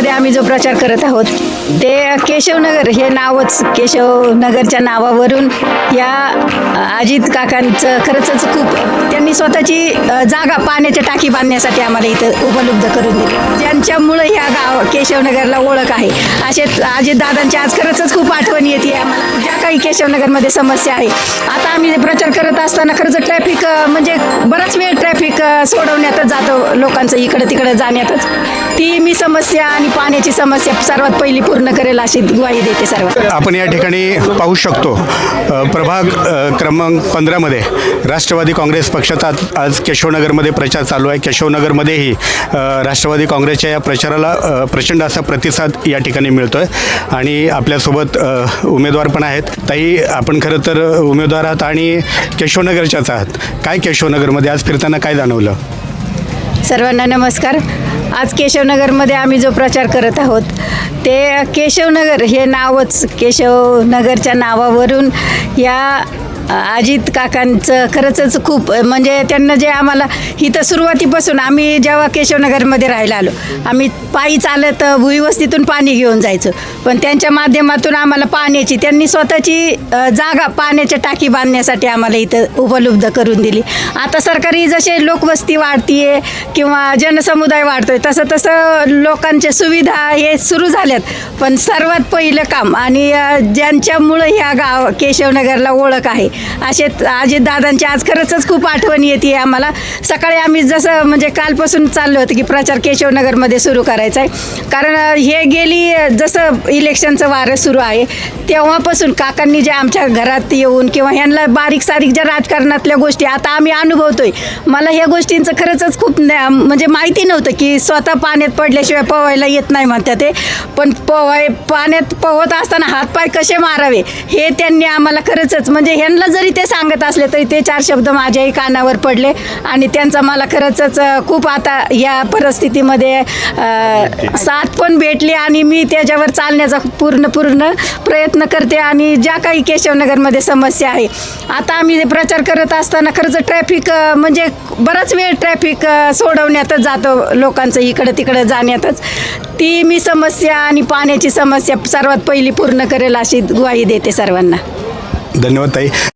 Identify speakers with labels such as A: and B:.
A: मध्ये आम्ही जो प्रचार करत आहोत ते केशवनगर हे नावच केशवनगरच्या नावावरून या अजित काकांचं खरंच खूप त्यांनी स्वतःची जागा पाण्याच्या टाकी बांधण्यासाठी आम्हाला इथं उपलब्ध करून दिली. ज्यांच्यामुळं ह्या गाव केशवनगरला ओळख आहे. असे अजित दादांची आज खरंच खूप आठवण येते. केशवनगरमध्ये समस्या आहे. आता आम्ही प्रचार करत असताना खरंच ट्रॅफिक म्हणजे बराच वेळ ट्रॅफिक सोडवण्यातच जातो लोकांचं इकडं तिकडं जाण्यातच. ती मी समस्या आणि पाण्याची समस्या सर्वात पहिली पूर्ण करेल अशी ग्वाही देते सर्व
B: आपण या ठिकाणी पाहू शकतो प्रभाग क्रमांक पंधरामध्ये राष्ट्रवादी काँग्रेस पक्षाचा आज- केशवनगरमध्ये प्रचार चालू आहे. केशवनगरमध्येही राष्ट्रवादी काँग्रेसच्या या प्रचाराला प्रचंड असा प्रतिसाद या ठिकाणी मिळतो आहे आणि आपल्यासोबत उमेदवार पण आहेत. ताई आपण खरं तर उमेदवार आहात आणि केशवनगरच्याच आहात. काय केशवनगरमध्ये? आज फिरताना काय जाणवलं?
A: सर्वांना नमस्कार. आज केशवनगरमध्ये आम्ही जो प्रचार करत आहोत ते केशवनगर हे नावच केशवनगरच्या नावावरून या अजित काकांचं खरंच खूप म्हणजे त्यांना जे आम्हाला इथं सुरुवातीपासून आम्ही जेव्हा केशवनगरमध्ये राहायला आलो आम्ही पायी चालत भुईवस्तीतून पाणी घेऊन जायचो. पण त्यांच्या माध्यमातून आम्हाला पाण्याची त्यांनी स्वतःची जागा पाण्याच्या टाकी बांधण्यासाठी आम्हाला इथं उपलब्ध करून दिली. आता सरकारी जसे लोकवस्ती वाढतीये किंवा जनसमुदाय वाढतोय तसं तसं लोकांच्या सुविधा हे सुरू झाल्यात. पण सर्वात पहिलं काम आणि ज्यांच्यामुळं ह्या गाव केशवनगरला ओळख आहे असे अजित दादांची आज खरंच खूप आठवण येते आम्हाला. सकाळी आम्ही जसं म्हणजे कालपासून चाललो होतं की प्रचार केशवनगरमध्ये सुरू करायचा आहे कारण हे गेली जसं इलेक्शनचं वारं सुरू आहे तेव्हापासून काकांनी जे आमच्या घरात येऊन किंवा ह्यांना बारीक सारीक ज्या राजकारणातल्या गोष्टी आता आम्ही अनुभवतोय. मला ह्या गोष्टींचं खरंचच खूप म्हणजे माहिती नव्हतं की स्वतः पाण्यात पडल्याशिवाय पोवायला येत नाही म्हणतात ते. पण पोवाय पाण्यात पोहत असताना हातपाय कसे मारावे हे त्यांनी आम्हाला खरंच म्हणजे ह्यांना जरी ते सांगत असले तरी ते चार शब्द माझ्याही कानावर पडले आणि त्यांचा मला खरंच खूप आता या परिस्थितीमध्ये साथ पण भेटली आणि मी त्याच्यावर चालण्याचा पूर्ण पूर्ण प्रयत्न करते आणि ज्या काही केशवनगरमध्ये समस्या आहे आता आम्ही प्रचार करत असताना खरंच ट्रॅफिक म्हणजे बराच वेळ ट्रॅफिक सोडवण्यातच जातो लोकांचं इकडं तिकडं जाण्यातच. ती मी समस्या आणि पाण्याची समस्या सर्वात पहिली पूर्ण करेल अशी ग्वाही देते सर्वांना.
B: धन्यवाद ताई.